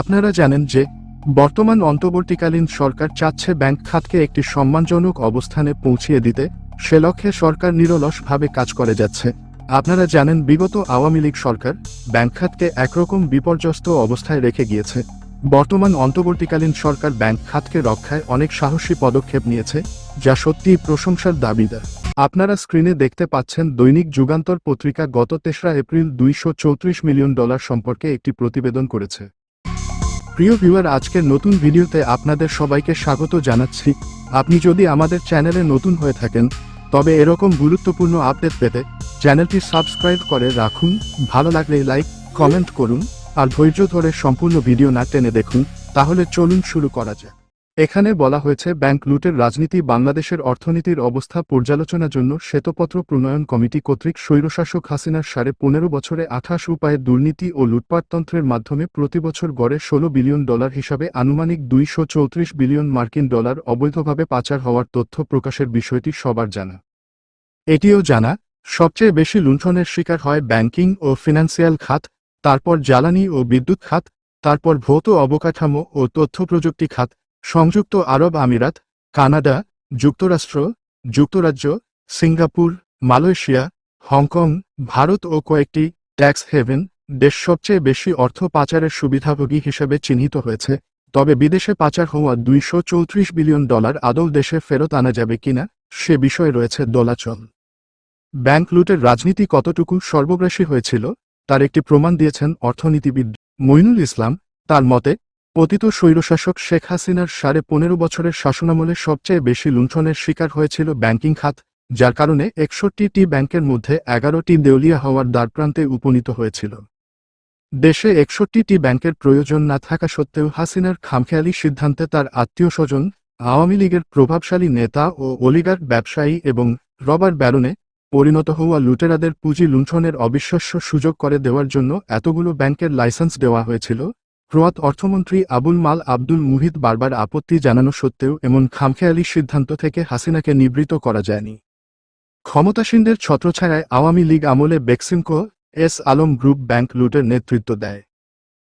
আপনারা জানেন যে, বর্তমান অন্তর্বর্তীকালীন সরকার চাচ্ছে ব্যাংক খাতকে একটি সম্মানজনক অবস্থানে পৌঁছিয়ে দিতে, সে লক্ষ্যে সরকার নিরলসভাবে কাজ করে যাচ্ছে। আপনারা জানেন বিগত আওয়ামী লীগ সরকার ব্যাংক খাতকে একরকম বিপর্যস্ত অবস্থায় রেখে গিয়েছে। বর্তমান অন্তর্বর্তীকালীন সরকার ব্যাংক খাতকে রক্ষায় অনেক সাহসী পদক্ষেপ নিয়েছে, যা সত্যিই প্রশংসার দাবিদার। আপনারা স্ক্রিনে দেখতে পাচ্ছেন দৈনিক যুগান্তর পত্রিকা গত তেসরা এপ্রিল দুইশ চৌত্রিশ মিলিয়ন ডলার সম্পর্কে একটি প্রতিবেদন করেছে। প্রিয় ভিউয়ার, আজকের নতুন ভিডিওতে আপনাদের সবাইকে স্বাগত জানাচ্ছি। আপনি যদি আমাদের চ্যানেলে নতুন হয়ে থাকেন, তবে এরকম গুরুত্বপূর্ণ আপডেট পেতে চ্যানেলটি সাবস্ক্রাইব করে রাখুন। ভালো লাগলে লাইক, কমেন্ট করুন, আর ধৈর্য ধরে সম্পূর্ণ ভিডিও না টেনে দেখুন। তাহলে চলুন শুরু করা যাক। এখানে বলা হয়েছে, ব্যাংক লুটের রাজনীতি, বাংলাদেশের অর্থনীতির অবস্থা, পর্যালোচনার জন্য শ্বেতপত্র প্রণয়ন কমিটি কর্তৃক স্বৈরশাসক হাসিনার সাড়ে পনেরো বছরে আঠাশ উপায়ে দুর্নীতি ও লুটপাটতন্ত্রের মাধ্যমে প্রতিবছর গড়ে ষোলো বিলিয়ন ডলার হিসাবে আনুমানিক দুইশো চৌত্রিশ বিলিয়ন মার্কিন ডলার অবৈধভাবে পাচার হওয়ার তথ্য প্রকাশের বিষয়টি সবার জানা। এটিও জানা, সবচেয়ে বেশি লুণ্ঠনের শিকার হয় ব্যাংকিং ও ফিনান্সিয়াল খাত, তারপর জ্বালানি ও বিদ্যুৎ খাত, তারপর ভৌত অবকাঠামো ও তথ্য প্রযুক্তি খাত সংযুক্ত আরব আমিরাত, কানাডা, যুক্তরাষ্ট্র, যুক্তরাজ্য, Singapore, Malaysia, Hong Kong, Bharat ও কয়েকটি ট্যাক্স হেভেন দেশ সবচেয়ে বেশি অর্থ পাচারের সুবিধাভোগী হিসেবে চিহ্নিত হয়েছে। তবে বিদেশে পাচার হওয়া দুইশো চৌত্রিশ বিলিয়ন ডলার আদৌ দেশে ফেরত আনা যাবে কিনা, সে বিষয়ে রয়েছে দোলাচল। ব্যাংক লুটের রাজনীতি কতটুকু সর্বগ্রাসী হয়েছিল, তার একটি প্রমাণ দিয়েছেন অর্থনীতিবিদ মইনুল ইসলাম। তার মতে পতিত স্বৈরশাসক শেখ হাসিনার সাড়ে পনেরো বছরের শাসনামলে সবচেয়ে বেশি লুণ্ঠনের শিকার হয়েছিল ব্যাংকিং খাত, যার কারণে একষট্টিটি ব্যাংকের মধ্যে এগারোটি দেউলিয়া হওয়ার দ্বারপ্রান্তে উপনীত হয়েছিল। দেশে একষট্টিটি ব্যাংকের প্রয়োজন না থাকা সত্ত্বেও হাসিনার খামখেয়ালি সিদ্ধান্তে তার আত্মীয় স্বজন, আওয়ামী লীগের প্রভাবশালী নেতা ও অলিগার ব্যবসায়ী এবং রবার ব্যারনে পরিণত হওয়া লুটেরাদের পুঁজি লুণ্ঠনের অবিশ্বাস্য সুযোগ করে দেওয়ার জন্য এতগুলো ব্যাংকের লাইসেন্স দেওয়া হয়েছিল প্রয়াত অর্থমন্ত্রী আবুল মাল আব্দুল মুহিত বারবার আপত্তি জানানো সত্ত্বেও এমন খামখেয়ালি সিদ্ধান্ত থেকে হাসিনাকে নিবৃত করা যায়নি। ক্ষমতাসীনদের ছত্রছায়ায় আওয়ামী লীগ আমলে Beximco S Alam group bank লুটের নেতৃত্ব দেয়।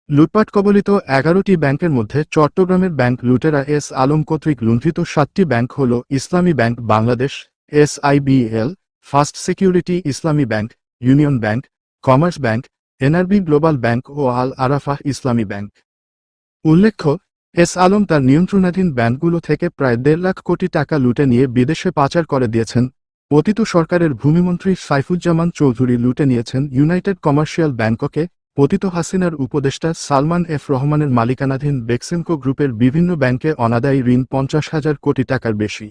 লুটপাট কবলিত এগারোটি ব্যাংকের মধ্যে চট্টগ্রামের ব্যাংক লুটেরা এস আলম কর্তৃক লুণ্ঠিত সাতটি ব্যাংক হল Islami bank Bangladesh, S IBL first security Islami bank, union bank, commerce bank NRB global bank ও আল আরাফাহ ইসলামী ব্যাংক। উল্লেখ্য, এস আলম তার নিয়ন্ত্রণাধীন ব্যাংকগুলো থেকে প্রায় দেড় লাখ কোটি টাকা লুটে নিয়ে বিদেশে পাচার করে দিয়েছেন। পতিত সরকারের ভূমিমন্ত্রী সাইফুজ্জামান চৌধুরী লুটে নিয়েছেন ইউনাইটেড কমার্শিয়াল ব্যাংককে। পতিত হাসিনার উপদেষ্টা সালমান এফ রহমানের মালিকানাধীন বেক্সিমকো গ্রুপের বিভিন্ন ব্যাংকে অনাদায়ী ঋণ পঞ্চাশ হাজার কোটি টাকার বেশি।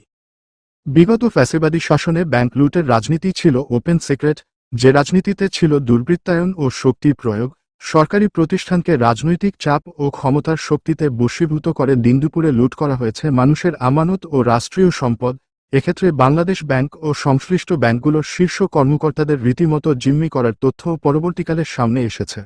বিগত ফ্যাসিবাদী শাসনে ব্যাংক লুটের রাজনীতি ছিল ওপেন সিক্রেট যে রাজনীতিতে ছিল দুর্বৃত্তায়ন ও শক্তির প্রয়োগ, সরকারি প্রতিষ্ঠানকে রাজনৈতিক চাপ ও ক্ষমতার শক্তিতে বশীভূত করে দিনদুপুরে লুট করা হয়েছে মানুষের আমানত ও রাষ্ট্রীয় সম্পদ, এক্ষেত্রে বাংলাদেশ ব্যাংক ও সংশ্লিষ্ট ব্যাংকগুলোর শীর্ষ কর্মকর্তাদের রীতিমতো জিম্মি করার তথ্য পরবর্তীকালে সামনে এসেছে।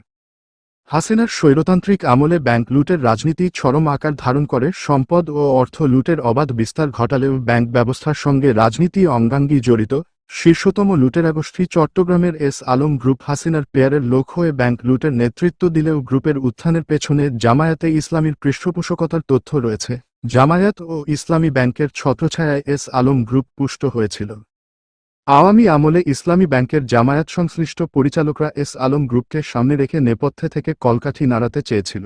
হাসিনার স্বৈরতান্ত্রিক আমলে ব্যাংক লুটের রাজনীতি চরম আকার ধারণ করে, সম্পদ ও অর্থ লুটের অবাধ বিস্তার ঘটালেও ব্যাংক ব্যবস্থার সঙ্গে রাজনীতি অঙ্গাঙ্গী জড়িত শীর্ষতম লুটেরা গোষ্ঠী চট্টগ্রামের এস আলম গ্রুপ হাসিনার পেয়ারের লোক হয়ে ব্যাংক লুটের নেতৃত্ব দিলেও গ্রুপের উত্থানের পেছনে জামায়াতে ইসলামীর পৃষ্ঠপোষকতার তথ্য রয়েছে। জামায়াত ও ইসলামী ব্যাংকের ছত্রছায়ায় এস আলম গ্রুপ পুষ্ট হয়েছিল। আওয়ামী আমলে ইসলামী ব্যাংকের জামায়াত সংশ্লিষ্ট পরিচালকরা এস আলম গ্রুপকে সামনে রেখে নেপথ্যে থেকে কলকাঠি নাড়াতে চেয়েছিল।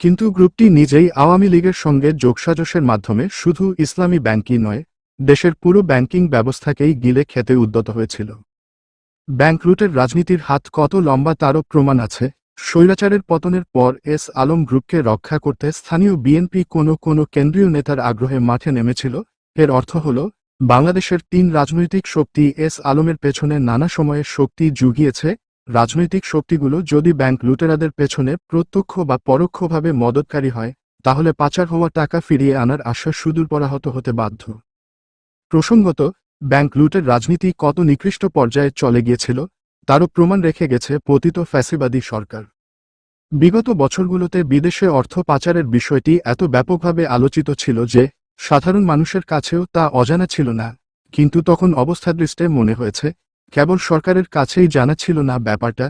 কিন্তু গ্রুপটি নিজেই আওয়ামী লীগের সঙ্গে যোগসাজশের মাধ্যমে শুধু ইসলামী ব্যাংকই নয় দেশের পুরো ব্যাংকিং ব্যবস্থাকেই গিলে খেতে উদ্যত হয়েছিল। ব্যাংক লুটের রাজনীতির হাত কত লম্বা তারও প্রমাণ আছে। স্বৈরাচারের পতনের পর এস আলম গ্রুপকে রক্ষা করতে স্থানীয় বিএনপি কোনো কোনো কেন্দ্রীয় নেতার আগ্রহে মাঠে নেমেছিল। এর অর্থ হল, বাংলাদেশের তিন রাজনৈতিক শক্তি এস আলমের পেছনে নানা সময়ে শক্তি জুগিয়েছে। রাজনৈতিক শক্তিগুলো যদি ব্যাংক লুটেরাদের পেছনে প্রত্যক্ষ বা পরোক্ষভাবে মদতকারী হয়, তাহলে পাচার হওয়া টাকা ফিরিয়ে আনার আশ্বাস সুদূর পরাহত হতে বাধ্য। প্রসঙ্গত, ব্যাংক লুটের রাজনীতি কত নিকৃষ্ট পর্যায়ে চলে গিয়েছিল, তারও প্রমাণ রেখে গেছে পতিত ফ্যাসিবাদী সরকার। বিগত বছরগুলোতে বিদেশে অর্থ পাচারের বিষয়টি এত ব্যাপকভাবে আলোচিত ছিল যে, সাধারণ মানুষের কাছেও তা অজানা ছিল না, কিন্তু তখন অবস্থাদৃষ্টে মনে হয়েছে, কেবল সরকারের কাছেই জানা ছিল না ব্যাপারটা